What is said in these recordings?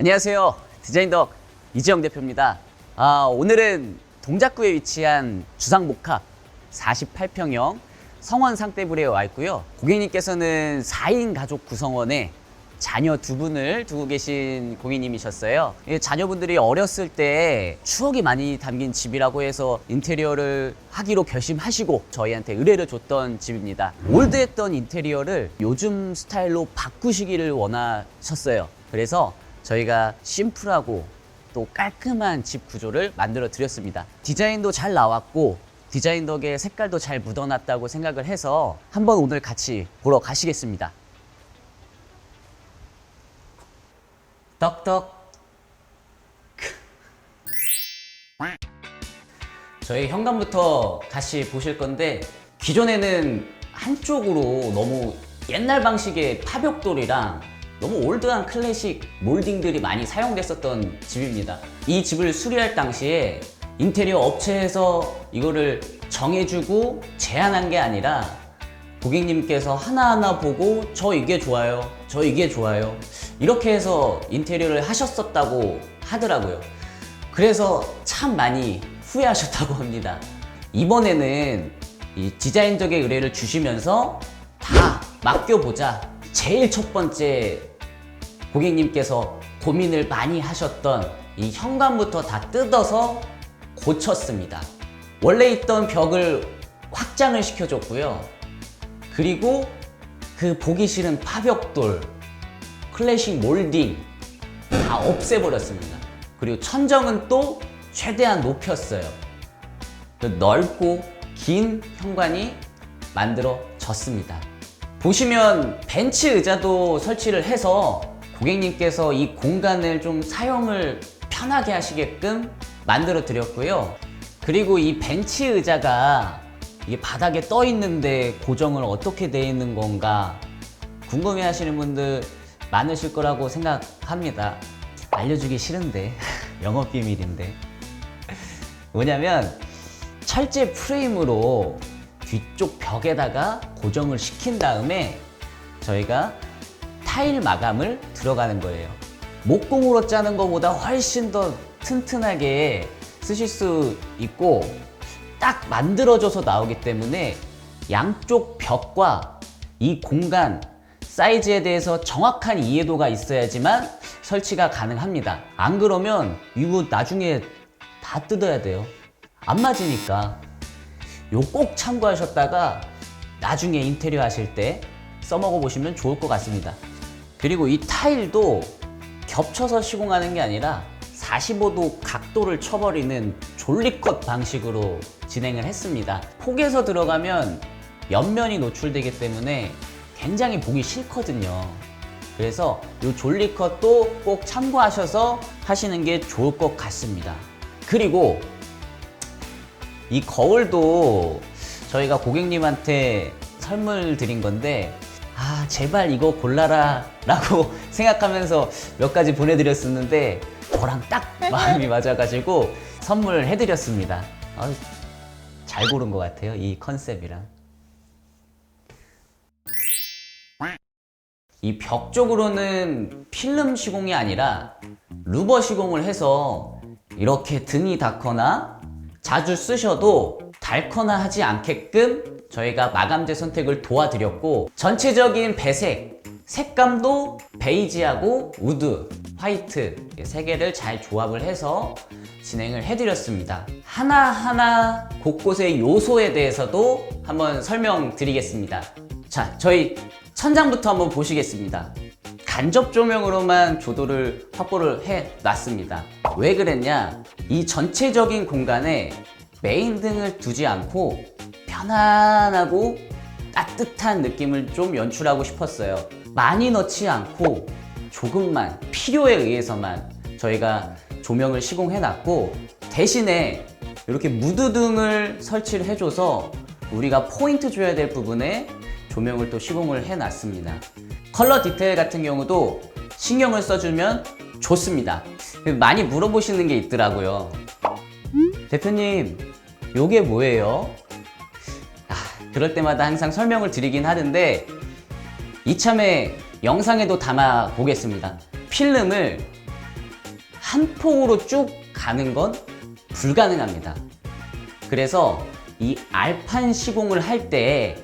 안녕하세요. 디자인덕 이지영 대표입니다. 아, 오늘은 동작구에 위치한 주상복합 48평형 성원 상대불에 와 있고요. 고객님께서는 4인 가족 구성원에 자녀 두 분을 두고 계신 고객님이셨어요. 이 자녀분들이 어렸을 때 추억이 많이 담긴 집이라고 해서 인테리어를 하기로 결심하시고 저희한테 의뢰를 줬던 집입니다. 올드했던 인테리어를 요즘 스타일로 바꾸시기를 원하셨어요. 그래서 저희가 심플하고 또 깔끔한 집 구조를 만들어 드렸습니다. 디자인도 잘 나왔고 디자인 덕에 색깔도 잘 묻어났다고 생각을 해서 한번 오늘 같이 보러 가시겠습니다. 떡떡. 저희 현관부터 다시 보실 건데 기존에는 한쪽으로 너무 옛날 방식의 파벽돌이랑 너무 올드한 클래식 몰딩들이 많이 사용됐었던 집입니다. 이 집을 수리할 당시에 인테리어 업체에서 이거를 정해주고 제안한 게 아니라 고객님께서 하나하나 보고 저 이게 좋아요. 저 이게 좋아요. 이렇게 해서 인테리어를 하셨었다고 하더라고요. 그래서 참 많이 후회하셨다고 합니다. 이번에는 이 디자인적인 의뢰를 주시면서 다 맡겨보자. 제일 첫 번째 고객님께서 고민을 많이 하셨던 이 현관부터 다 뜯어서 고쳤습니다. 원래 있던 벽을 확장을 시켜줬고요. 그리고 그 보기 싫은 파벽돌, 클래식 몰딩 다 없애버렸습니다. 그리고 천정은 또 최대한 높였어요. 그 넓고 긴 현관이 만들어졌습니다. 보시면 벤치 의자도 설치를 해서 고객님께서 이 공간을 좀 사용을 편하게 하시게끔 만들어 드렸고요. 그리고 이 벤치 의자가 이게 바닥에 떠 있는데 고정을 어떻게 돼 있는 건가 궁금해 하시는 분들 많으실 거라고 생각합니다. 알려주기 싫은데 영업 비밀인데 뭐냐면 철제 프레임으로 뒤쪽 벽에다가 고정을 시킨 다음에 저희가 타일 마감을 들어가는 거예요. 목공으로 짜는 것보다 훨씬 더 튼튼하게 쓰실 수 있고 딱 만들어져서 나오기 때문에 양쪽 벽과 이 공간 사이즈에 대해서 정확한 이해도가 있어야지만 설치가 가능합니다. 안 그러면 이거 나중에 다 뜯어야 돼요. 안 맞으니까. 요 꼭 참고하셨다가 나중에 인테리어 하실 때 써먹어 보시면 좋을 것 같습니다. 그리고 이 타일도 겹쳐서 시공하는 게 아니라 45도 각도를 쳐버리는 졸리컷 방식으로 진행을 했습니다. 폭에서 들어가면 옆면이 노출되기 때문에 굉장히 보기 싫거든요. 그래서 이 졸리컷도 꼭 참고하셔서 하시는 게 좋을 것 같습니다. 그리고 이 거울도 저희가 고객님한테 선물 드린 건데 아 제발 이거 골라라 라고 생각하면서 몇 가지 보내드렸었는데 저랑 딱 마음이 맞아가지고 선물을 해드렸습니다. 아, 잘 고른 것 같아요 이 컨셉이랑. 이 벽 쪽으로는 필름 시공이 아니라 루버 시공을 해서 이렇게 등이 닿거나 자주 쓰셔도 닳거나 하지 않게끔 저희가 마감재 선택을 도와드렸고 전체적인 배색, 색감도 베이지하고 우드, 화이트 세 개를 잘 조합을 해서 진행을 해드렸습니다. 하나하나 곳곳의 요소에 대해서도 한번 설명드리겠습니다. 자, 저희 천장부터 한번 보시겠습니다. 간접 조명으로만 조도를 확보를 해 놨습니다. 왜 그랬냐? 이 전체적인 공간에 메인 등을 두지 않고 편안하고 따뜻한 느낌을 좀 연출하고 싶었어요. 많이 넣지 않고 조금만 필요에 의해서만 저희가 조명을 시공해 놨고 대신에 이렇게 무드등을 설치를 해줘서 우리가 포인트 줘야 될 부분에 조명을 또 시공을 해 놨습니다. 컬러 디테일 같은 경우도 신경을 써주면 좋습니다. 많이 물어보시는 게 있더라고요. 대표님, 요게 뭐예요? 아, 그럴 때마다 항상 설명을 드리긴 하는데 이참에 영상에도 담아 보겠습니다. 필름을 한 폭으로 쭉 가는 건 불가능합니다. 그래서 이 알판 시공을 할 때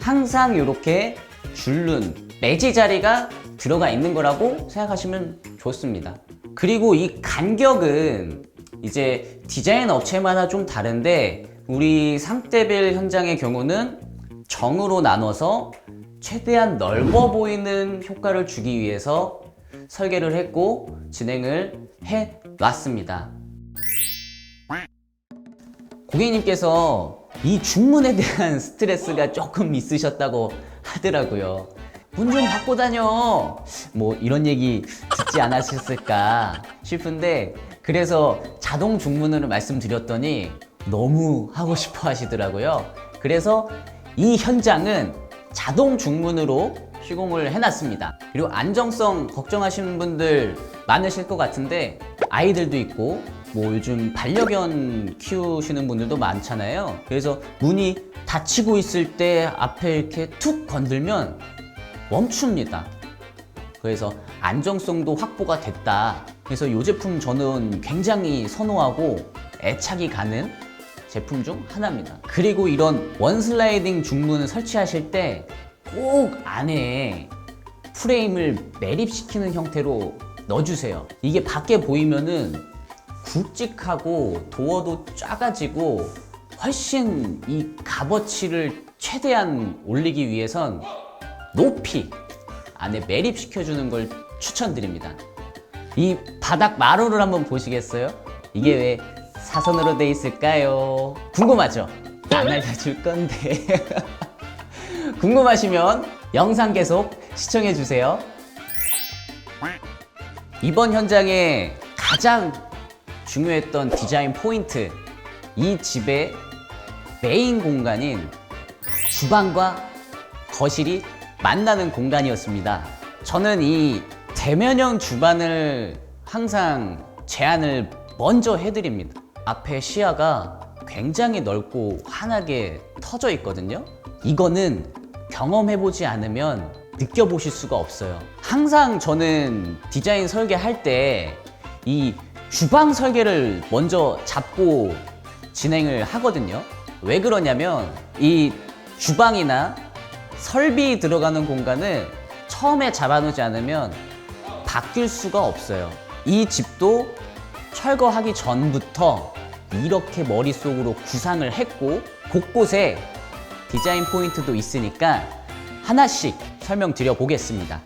항상 이렇게 줄눈 매지 자리가 들어가 있는 거라고 생각하시면 좋습니다. 그리고 이 간격은 이제 디자인 업체마다 좀 다른데 우리 상대별 현장의 경우는 정으로 나눠서 최대한 넓어 보이는 효과를 주기 위해서 설계를 했고 진행을 해 놨습니다. 고객님께서 이 중문에 대한 스트레스가 조금 있으셨다고 하더라고요. 문좀 닫고 다녀. 뭐 이런 얘기 듣지 않으셨을까 싶은데 그래서 자동 중문으로 말씀드렸더니 너무 하고 싶어 하시더라고요. 그래서 이 현장은 자동 중문으로 시공을 해놨습니다. 그리고 안정성 걱정하시는 분들 많으실 것 같은데 아이들도 있고 뭐 요즘 반려견 키우시는 분들도 많잖아요. 그래서 문이 닫히고 있을 때 앞에 이렇게 툭 건들면 멈춥니다. 그래서 안정성도 확보가 됐다. 그래서 이 제품 저는 굉장히 선호하고 애착이 가는 제품 중 하나입니다. 그리고 이런 원슬라이딩 중문을 설치하실 때 꼭 안에 프레임을 매립시키는 형태로 넣어주세요. 이게 밖에 보이면은 굵직하고 도어도 작아지고 훨씬 이 값어치를 최대한 올리기 위해선 높이 안에 매립시켜주는 걸 추천드립니다. 이 바닥 마루를 한번 보시겠어요? 이게 왜 사선으로 돼 있을까요? 궁금하죠? 안 알려줄 건데. 궁금하시면 영상 계속 시청해 주세요. 이번 현장에 가장 중요했던 디자인 포인트. 이 집의 메인 공간인 주방과 거실이 만나는 공간이었습니다. 저는 이 대면형 주방을 항상 제안을 먼저 해드립니다. 앞에 시야가 굉장히 넓고 환하게 터져 있거든요. 이거는 경험해보지 않으면 느껴보실 수가 없어요. 항상 저는 디자인 설계할 때 이 주방 설계를 먼저 잡고 진행을 하거든요. 왜 그러냐면 이 주방이나 설비 들어가는 공간을 처음에 잡아놓지 않으면 바뀔 수가 없어요. 이 집도 철거하기 전부터 이렇게 머릿속으로 구상을 했고 곳곳에 디자인 포인트도 있으니까 하나씩 설명드려 보겠습니다.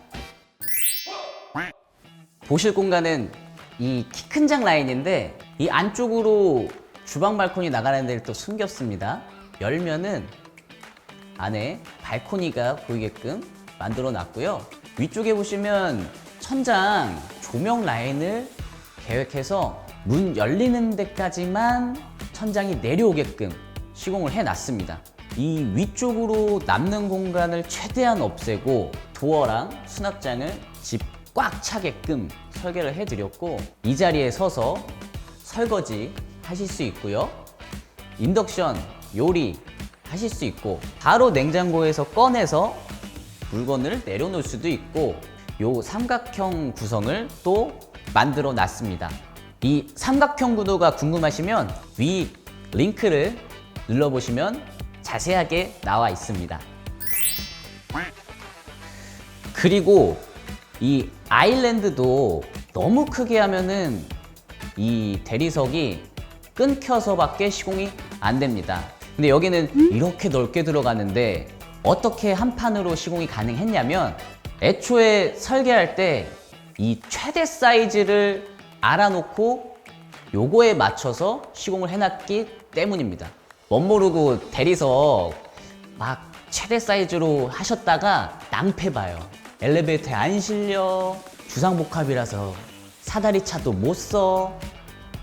보실 공간은 이 키 큰 장 라인인데 이 안쪽으로 주방 발코니 나가는 데를 또 숨겼습니다. 열면은 안에 발코니가 보이게끔 만들어 놨고요. 위쪽에 보시면 천장 조명 라인을 계획해서 문 열리는 데까지만 천장이 내려오게끔 시공을 해 놨습니다. 이 위쪽으로 남는 공간을 최대한 없애고 도어랑 수납장을 집 꽉 차게끔 설계를 해 드렸고 이 자리에 서서 설거지 하실 수 있고요. 인덕션, 요리 하실 수 있고 바로 냉장고에서 꺼내서 물건을 내려놓을 수도 있고 요 삼각형 구성을 또 만들어 놨습니다. 이 삼각형 구도가 궁금하시면 위 링크를 눌러보시면 자세하게 나와 있습니다. 그리고 이 아일랜드도 너무 크게 하면은 이 대리석이 끊겨서밖에 시공이 안 됩니다. 근데 여기는 이렇게 넓게 들어가는데 어떻게 한 판으로 시공이 가능했냐면 애초에 설계할 때 이 최대 사이즈를 알아놓고 요거에 맞춰서 시공을 해놨기 때문입니다. 멋모르고 대리석 막 최대 사이즈로 하셨다가 낭패 봐요. 엘리베이터에 안 실려 주상복합이라서 사다리 차도 못 써.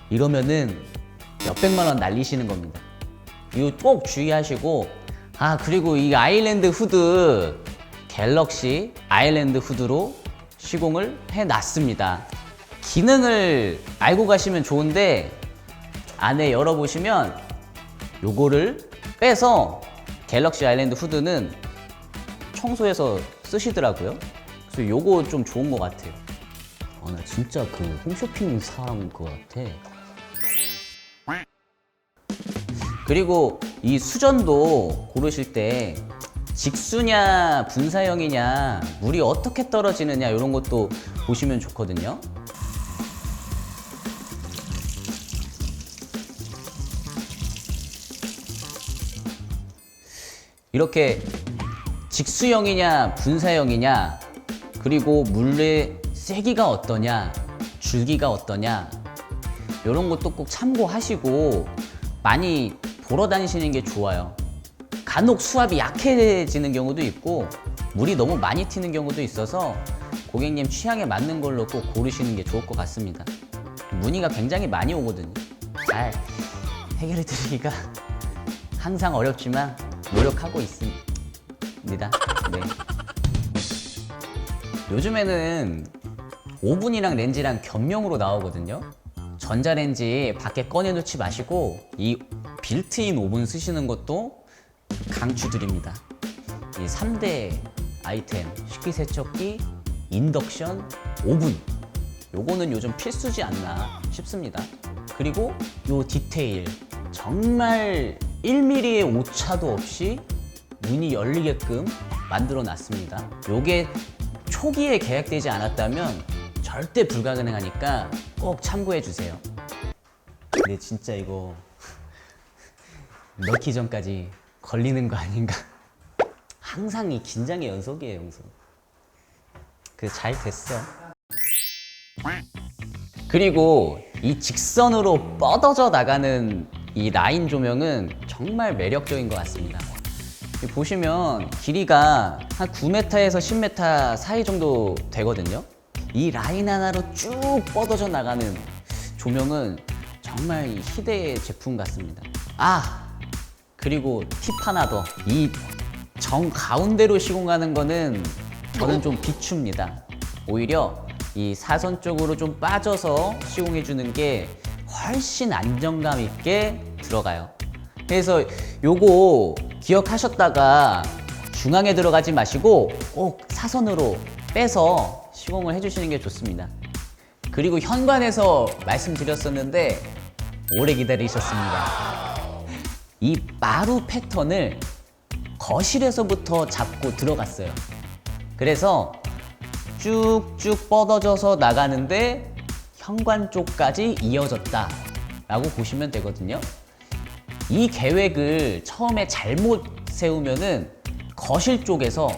이러면은 몇백만 원 날리시는 겁니다. 이거 꼭 주의하시고 아 그리고 이 아일랜드 후드 갤럭시 아일랜드 후드로 시공을 해놨습니다. 기능을 알고 가시면 좋은데 안에 열어보시면 요거를 빼서 갤럭시 아일랜드 후드는 청소해서 쓰시더라고요. 그래서 요거 좀 좋은 것 같아요. 어, 아, 나 진짜 그 홈쇼핑 사람 것 같아. 그리고 이 수전도 고르실 때 직수냐 분사형이냐 물이 어떻게 떨어지느냐 이런 것도 보시면 좋거든요. 이렇게 직수형이냐 분사형이냐 그리고 물의 세기가 어떠냐 줄기가 어떠냐 이런 것도 꼭 참고하시고 많이 보러 다니시는 게 좋아요 간혹 수압이 약해지는 경우도 있고 물이 너무 많이 튀는 경우도 있어서 고객님 취향에 맞는 걸로 꼭 고르시는 게 좋을 것 같습니다 문의가 굉장히 많이 오거든요 잘 해결해 드리기가 항상 어렵지만 노력하고 있습니다. 네. 요즘에는 오븐이랑 렌지랑 겸용으로 나오거든요. 전자레인지 밖에 꺼내놓지 마시고 이 빌트인 오븐 쓰시는 것도 강추드립니다. 이 3대 아이템 식기세척기, 인덕션, 오븐 요거는 요즘 필수지 않나 싶습니다. 그리고 요 디테일 정말 1mm의 오차도 없이 문이 열리게끔 만들어 놨습니다. 요게 초기에 계약되지 않았다면 절대 불가능하니까 꼭 참고해 주세요. 근데 진짜 이거 넣기 전까지 걸리는 거 아닌가? 항상 이 긴장의 연속이에요, 영수. 그잘 됐어. 그리고 이 직선으로 뻗어져 나가는 이 라인 조명은 정말 매력적인 것 같습니다. 보시면 길이가 한 9m에서 10m 사이 정도 되거든요. 이 라인 하나로 쭉 뻗어져 나가는 조명은 정말 이 희대의 제품 같습니다. 아! 그리고 팁 하나 더. 이 정 가운데로 시공하는 거는 저는 좀 비춥니다. 오히려 이 사선 쪽으로 좀 빠져서 시공해 주는 게 훨씬 안정감 있게 들어가요. 그래서 요거 기억하셨다가 중앙에 들어가지 마시고 꼭 사선으로 빼서 시공을 해주시는 게 좋습니다. 그리고 현관에서 말씀드렸었는데 오래 기다리셨습니다. 이 마루 패턴을 거실에서부터 잡고 들어갔어요. 그래서 쭉쭉 뻗어져서 나가는데 현관 쪽까지 이어졌다 라고 보시면 되거든요. 이 계획을 처음에 잘못 세우면은 거실 쪽에서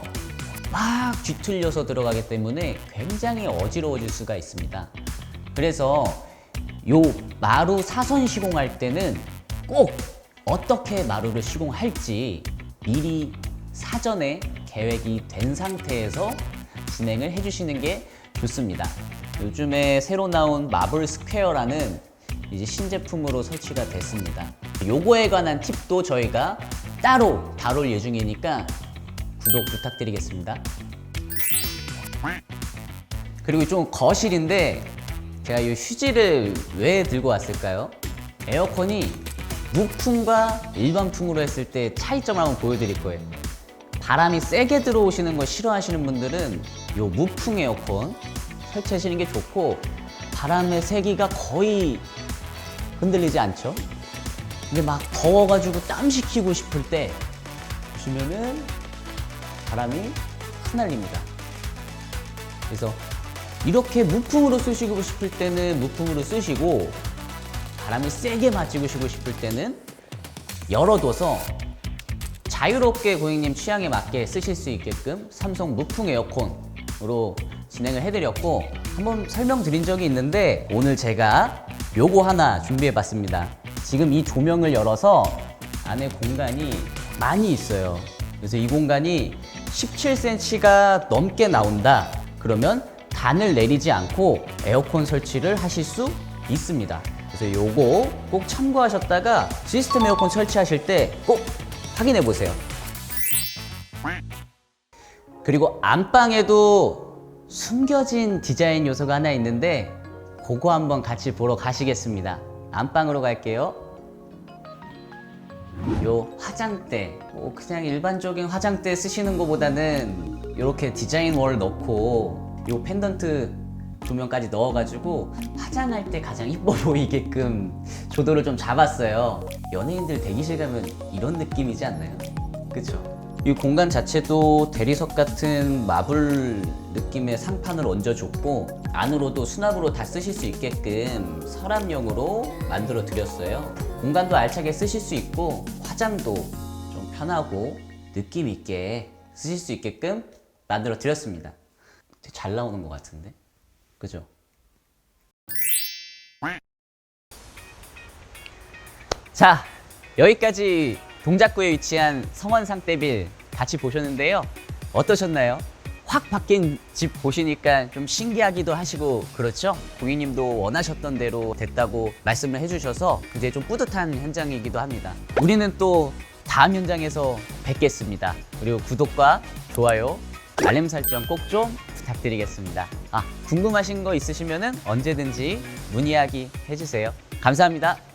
막 뒤틀려서 들어가기 때문에 굉장히 어지러워질 수가 있습니다. 그래서 요 마루 사선 시공할 때는 꼭 어떻게 마루를 시공할지 미리 사전에 계획이 된 상태에서 진행을 해주시는 게 좋습니다. 요즘에 새로 나온 마블 스퀘어라는 이제 신제품으로 설치가 됐습니다. 요거에 관한 팁도 저희가 따로 다룰 예정이니까 구독 부탁드리겠습니다. 그리고 좀 거실인데 제가 이 휴지를 왜 들고 왔을까요? 에어컨이 무풍과 일반풍으로 했을 때 차이점을 한번 보여드릴 거예요. 바람이 세게 들어오시는 거 싫어하시는 분들은 이 무풍 에어컨 설치하시는 게 좋고 바람의 세기가 거의 흔들리지 않죠. 근데 막 더워가지고 땀 식히고 싶을 때 보시면은 바람이 흩날립니다. 그래서 이렇게 무풍으로 쓰시고 싶을 때는 무풍으로 쓰시고 바람이 세게 맞고 싶을 때는 열어둬서 자유롭게 고객님 취향에 맞게 쓰실 수 있게끔 삼성 무풍 에어컨으로 진행을 해드렸고 한번 설명드린 적이 있는데 오늘 제가 요거 하나 준비해 봤습니다. 지금 이 조명을 열어서 안에 공간이 많이 있어요. 그래서 이 공간이 17cm가 넘게 나온다. 그러면 단을 내리지 않고 에어컨 설치를 하실 수 있습니다. 그래서 요거 꼭 참고하셨다가 시스템 에어컨 설치하실 때 꼭 확인해 보세요. 그리고 안방에도 숨겨진 디자인 요소가 하나 있는데 그거 한번 같이 보러 가시겠습니다. 안방으로 갈게요. 요 화장대, 뭐 그냥 일반적인 화장대 쓰시는 것보다는 이렇게 디자인 월 넣고 요 펜던트 조명까지 넣어가지고 화장할 때 가장 이뻐 보이게끔 조도를 좀 잡았어요. 연예인들 대기실 가면 이런 느낌이지 않나요? 그쵸? 이 공간 자체도 대리석 같은 마블 느낌의 상판을 얹어줬고 안으로도 수납으로 다 쓰실 수 있게끔 서랍용으로 만들어 드렸어요. 공간도 알차게 쓰실 수 있고 화장도 좀 편하고 느낌 있게 쓰실 수 있게끔 만들어 드렸습니다. 되게 잘 나오는 것 같은데, 그죠? 자, 여기까지 동작구에 위치한 성원 상대빌 같이 보셨는데요. 어떠셨나요? 확 바뀐 집 보시니까 좀 신기하기도 하시고 그렇죠? 고객님도 원하셨던 대로 됐다고 말씀을 해주셔서 굉장히 좀 뿌듯한 현장이기도 합니다. 우리는 또 다음 현장에서 뵙겠습니다. 그리고 구독과 좋아요, 알림 설정 꼭 좀 부탁드리겠습니다. 아, 궁금하신 거 있으시면 언제든지 문의하기 해주세요. 감사합니다.